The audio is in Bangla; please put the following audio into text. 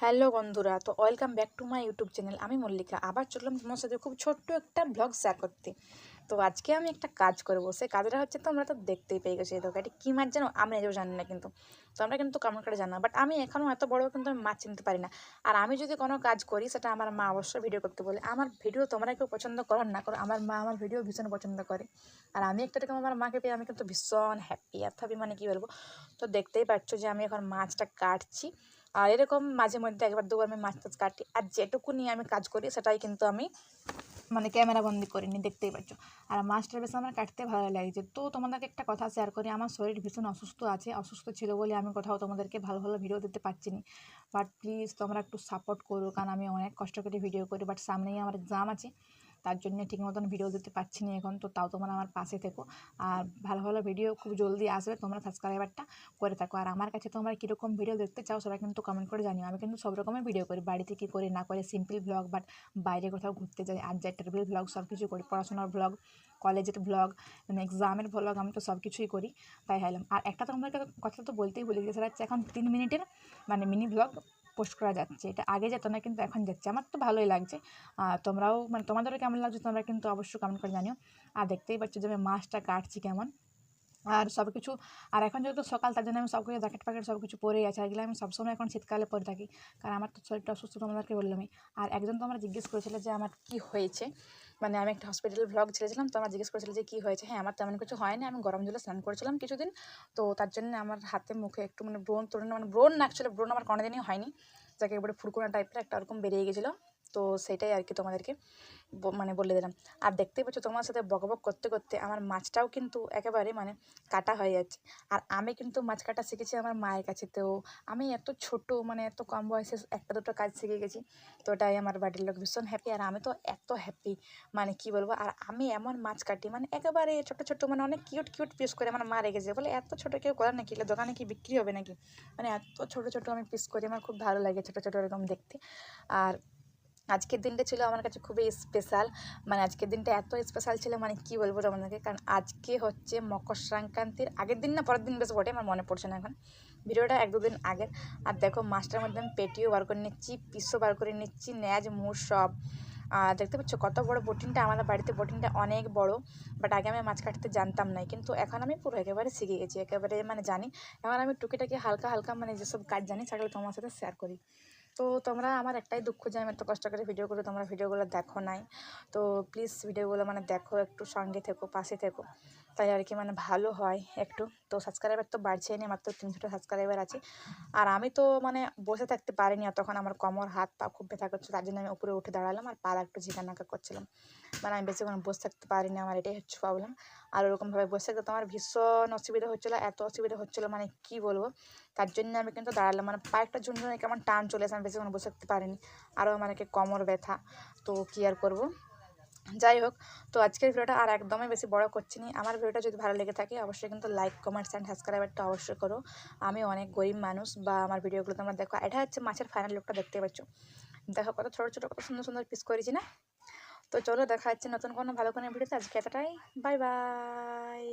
হ্যালো বন্ধুরা, তো welcome back to my YouTube channel. আমি মল্লিকা। আবার চললাম তোমার সাথে খুব ছোট্ট একটা ব্লগ শেয়ার করতে। তো আজকে আমি একটা কাজ করব। সেই কাজটা হচ্ছে তোমরা তো দেখতেই পেয়ে গেছো এই তরকারিটি কী মাছ জানো আমি নিজেও জানি না কিন্তু। তো আমরা কিন্তু কমেন্ট করে জানা বাট আমি এখনও এত বড় কিন্তু আমি মাছ চিনতে পারি না। আর আমি যদি কোনো কাজ করি, সেটা আমার মা অবশ্যই ভিডিও করতে বলে। আমার ভিডিও তোমরা কেউ পছন্দ করো না করো আমার মা আমার ভিডিও ভীষণ পছন্দ করে। আর আমি একটা রকম আমার মাকে পেয়ে আমি কিন্তু ভীষণ হ্যাপি থাকি মানে কী বলব? তো দেখতেই পাচ্ছ যে আমি এখন মাছটা কাটছি। আর এরকম মাঝে মধ্যে একবার দুবার আমি মাছ টাছ কাটি। আর যেটুকু নিয়ে আমি কাজ করি, সেটাই কিন্তু আমি মানে ক্যামেরা বন্দি করে নি, দেখতেই পাচ্ছ। আর মাস্টার বেশ আমার কাটতে ভালো লাগছে। তো তোমাদেরকে একটা কথা শেয়ার করি, আমার শরীর ভীষণ অসুস্থ আছে, অসুস্থ ছিল বলে আমি কোথাও তোমাদেরকে ভালো ভালো ভিডিও দিতে পারছি না। বাট প্লিজ তোমরা একটু সাপোর্ট করো, কারণ আমি অনেক কষ্ট করে ভিডিও করি বাট সামনেই আমার এক্সাম আছে। তার জন্য ঠিক মতন ভিডিও দিতে পারছি না এখন, তো তাও তোমরা আমার পাশে থেকো। আর ভালো ভালো ভিডিও খুব জলদি আসবে, তোমরা সাবস্ক্রাইবারটা করে থাকো। আর আমার কাছে তোমরা কীরকম ভিডিও দেখতে চাও সেটা কিন্তু কমেন্ট করে জানিও। আমি কিন্তু সব রকমের ভিডিও করি, বাড়িতে কী করি না করে সিম্পল ব্লগ বাট বাইরে কোথাও ঘুরতে যাই, আর যাই ট্রাভেল ব্লগ সব কিছু করি, পড়াশোনার ব্লগ কলেজের ব্লগ মানে এক্সামের ব্লগ আমি তো সব কিছুই করি, তাই হাইলাম আর একটা তোমাদেরকে কথা তো বলতেই বলি সেটা হচ্ছে এখন তিন মিনিটের মানে মিনি ব্লগ পোস্ট করা যাচ্ছে, এটা আগে যেত না, কিন্তু এখন যাচ্ছে। আমার তো ভালোই লাগছে। তোমরাও মানে তোমাদেরও কেমন লাগছে, তোমরা কিন্তু অবশ্যই কমেন্ট করে জানিও। আর দেখতেই পাচ্ছ যে আমি মাছটা কাটছি কেমন। আর সব কিছু। আর এখন যেহেতু সকাল, তার জন্য আমি সব কিছু জ্যাকেট প্যাকেট সব কিছু পরেই আছে। এগুলো আমি সবসময় এখন শীতকালে পরে থাকি। কারণ আমার তো শরীরটা অসুস্থ তোমাদেরকে বললামই। আর একজন তো আমরা জিজ্ঞেস করেছিল যে আমার কী হয়েছে? মানে আমি একটা হসপিটাল ব্লগ ছেড়েছিলাম, তো আমার জিজ্ঞেস করেছিল যে কী হয়েছে? হ্যাঁ আমার তেমন কিছু হয়নি। আমি গরম জলে স্নান করেছিলাম কিছুদিন। তো তার জন্য আমার হাতে, মুখে একটু মানে ব্রণ তোড়ানো মানে ব্রণ না অ্যাকচুয়ালি ব্রণ আমার কোনোদিনই হয়নি। যাকে একবারে ফুরকুনা টাইপের একটা ওরকম বেরিয়ে গেছিল। তো সেটাই আর কি তোমাদেরকে মানে বলে দিলাম। আর দেখতেই পাচ্ছ তোমার সাথে বকবক করতে করতে আমার মাছটাও কিন্তু একেবারে মানে কাটা হয়ে যাচ্ছে। আর আমি কিন্তু মাছ কাটা শিখেছি আমার মায়ের কাছে। তো আমি এত ছোট মানে এত কম বয়সে একটা দুটো কাজ শিখে গেছি। তো ওটাই আমার বাড়ির লোক ভীষণ হ্যাপি আর আমি তো এত হ্যাপি মানে কি বলব? আর আমি এমন মাছ কাটি মানে একেবারে ছোটো ছোটো মানে অনেক কিউট কিউট পিস করে আমার মা রেখেছে। বলে এত ছোটো কেউ করে নাকি দোকানে কি বিক্রি হবে নাকি? মানে এত ছোটো ছোটো আমি পিস করি আমার খুব ভালো লাগে ছোটো ছোটো এরকম দেখতে। আর আজকের দিনটা ছিল আমার কাছে খুবই স্পেশাল মানে আজকের দিনটা এত স্পেশাল ছিল মানে কি বলব তোমাদেরকে? কারণ আজকে হচ্ছে মকর সংক্রান্তির আগের দিন না, পরের দিন বেশ বটে, আমার মনে পড়ছে না এখন। ভিডিওটা এক দুদিন আগের। আর দেখো, মাছটার মধ্যে আমি পেটিও বার করে নিচ্ছি, পিসও বার করে নিচ্ছি ন্যাজ মুড় সব। আর দেখতে পাচ্ছ কত বড় বোটিংটা আমাদের বাড়িতে বোটিংটা অনেক বড় বাট আগে আমি মাছ কাটতে জানতাম না। কিন্তু এখন আমি পুরো একেবারে শিখে গেছি, একেবারে মানে জানি। এখন আমি টুকিটাকি হালকা হালকা মানে যেসব কাজ জানি, সেগুলো তোমার সাথে শেয়ার করি। তো তোমরা আমার একটাই দুঃখ যে আমি এত কষ্ট করে ভিডিও করে তোমরা ভিডিওগুলো দেখো নাই। তো প্লিজ ভিডিওগুলো মানে দেখো, একটু সঙ্গে থেকো, পাশে থেকো। তাই আর কি মানে ভালো হয় একটু। তো সাবস্ক্রাইবার তো বাড়ছেই না মাত্র তিনশোটা সাবস্ক্রাইবার আছে। আর আমি তো মানে বসে থাকতে পারিনি তখন আমার কমর, হাত, পা খুব ব্যথা করছে, তার জন্য আমি উপরে উঠে দাঁড়ালাম আর পা একটু ঝিকানাকা করছিলাম। মানে আমি বেশিক্ষণ বসে থাকতে পারিনি, আমার এটাই হচ্ছে প্রবলেম আর ওরকমভাবে বসে থাকতে আমার ভীষণ অসুবিধা হচ্ছিল, এত অসুবিধা হচ্ছিল মানে কি বলব? তার জন্য আমি কিন্তু দাঁড়ালাম মানে পায়েরটা জন্য কেমন টান চলে আসে আমি বেশিক্ষণ বসে থাকতে পারিনি। আরও আমার কোমর ব্যথা, তো কী আর করব? যাই হোক, তো আজকের ভিডিওটা আর একদমই বেশি বড় করছি নি। আমার ভিডিওটা যদি ভালো লেগে থাকে, অবশ্যই কিন্তু লাইক কমেন্টস অ্যান্ড সাবস্ক্রাইবারটা অবশ্যই করো। আমি অনেক গরিব মানুষ বা আমার ভিডিওগুলো তোমরা দেখো। এটা হচ্ছে মাছের ফাইনাল লুকটা দেখতে পাচ্ছ। দেখো কত ছোটো ছোটো, কত সুন্দর সুন্দর পিস করেছি না? তো চলো দেখা হচ্ছে নতুন কোনো ভালো কোনো ভিডিওতে আজকে এতটাই। Bye bye